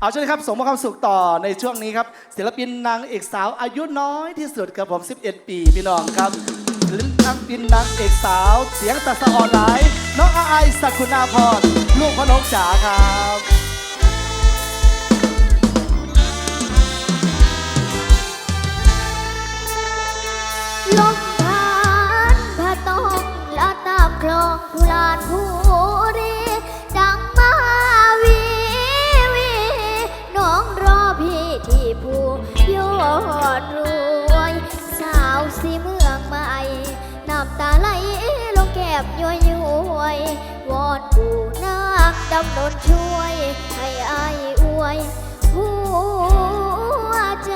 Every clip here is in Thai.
เอาเช่นครับสมมความสุขต่อในช่วงนี้ครับศิลปินนางเอกสาวอายุน้อยที่สุดกับผม 11 ปีพี่น้องครับศิลปินนางเอกสาว เสียงตะสะออนไลน์น้องอาไอสักคุณาพรลูกพระนกจ๋าครับ ผู้ยอดรวย สาวสีเมืองใหม่น้ำตาไหลลงแก็บย้อยย้อยวอนปู่นางดำดนช่วย ให้อายอวยหัวใจ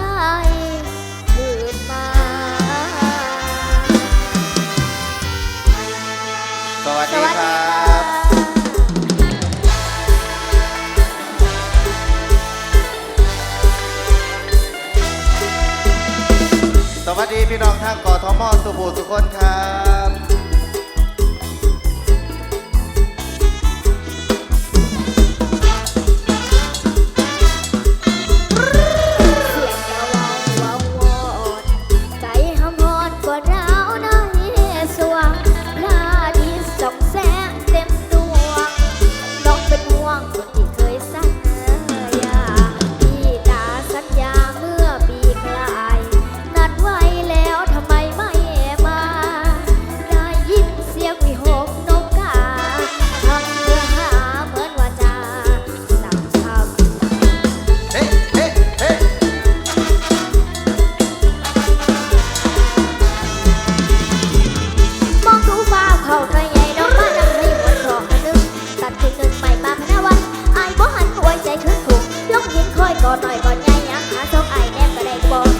สวัสดีพี่น้องทางกอทมสุภูสุคนครับ còn nói còn nhai nhắm há sốc ai đem cả đầy bò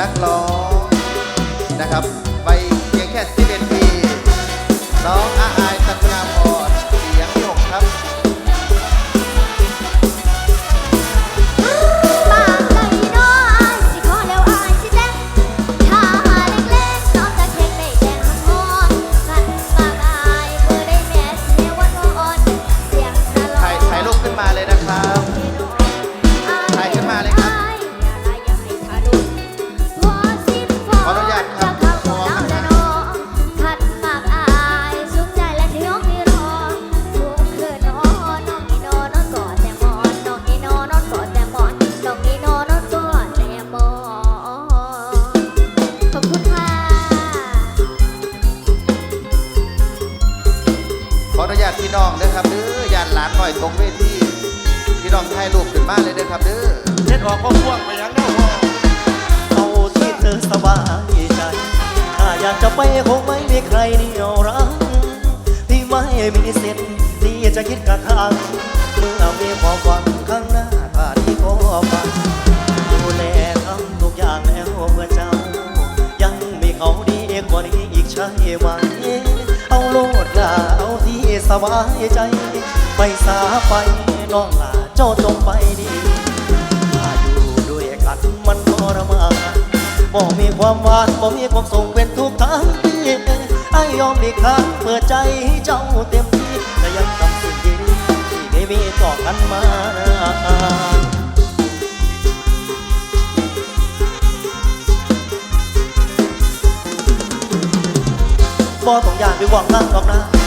นักร้องนะครับไปเพียงแค่สิบเอ็ดปีน้องอาอาย พี่น้ออครับเด้อยานหลานหน่อยตรงเวทีพี่น้องถ่ายรูปขึ้นมาเลยเด้อครับเด้อเฮ็ดออกก็พ่วงไปยังเนาะพ่อเอาที่เธอสบายใจถ้าอยากจะไปคงไม่มีใครเหนียวรั้งที่ไม่มีสิทธิ์ที่จะคิดกระทางเมื่อมีความหวังข้างหน้าถ้าที่ขอฟังดูแลทำทุกอย่างแล้วเพื่อเจ้า ยังมีเขาดีกว่านี้อีกใช่ไหมเอาโลดลา สบายใจ ไปสาไปน้องลาเจ้าจงไปดีถ้าอยู่ด้วยกันมันทรมานบ่มีความหวานบ่มีความสุขเป็นทุกทางที่ไอ้ยอมดีครั้งเปิดใจให้เจ้าเต็มที่แต่ยังทำสิ่งดีที่เคยมีต่อกันมาบ่ต้องอยากไปหวังทางดอกนะ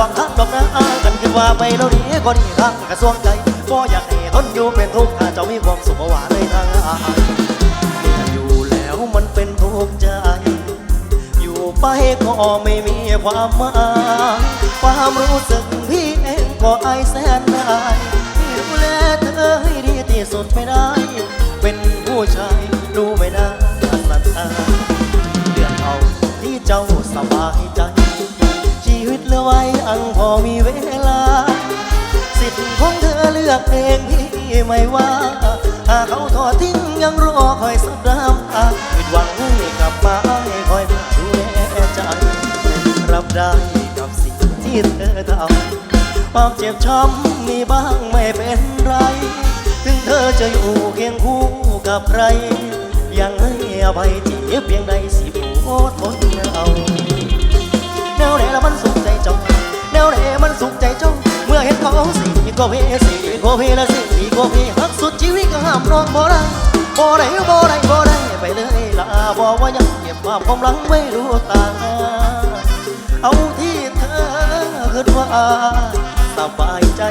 บ่ต้องอยางทางดอกนะกันคือว่าไปแล้วดีก็ดีทางกระทรวงใจบ่อยากให้ทนอยู่เป็นทุกข์ถ้าเจ้ามีความสุขบ่ว่าเลยทางอายอยู่แล้วมันเป็นทุกข์ใจ อยู่ไปก็ไม่มีความหมายความรู้สึกพี่เองก็อายแสนได้ดูแลเธอให้ดีที่สุดไม่ได้ เป็นผู้ชาย องเธอเลือกเองที่ไม่ว่าหากเขาทอดทิ้งยังรอคอยสักน้ำตาผิดหวังให้กลับมาให้คอยมาดูแลใจ รับได้กับสิ่งที่เธอทำความเจ็บช้ำมีบ้างไม่เป็นไร ถึงเธอจะอยู่เคียงคู่กับใคร ยังให้อภัยที่เพียงใดสิโอทนเอาแนวไหนละมันสุ ก็เพสี่ก็เพละสี่ก็เพหักสุดชีวิตก็ห้ามร้องบ่ได้บ่ได้บ่ได้บ่ได้ไปเลยลาบอกว่ายังเก็บความความหลังไว้รู้ตา เอาที่เธอคิดว่าสบายใจ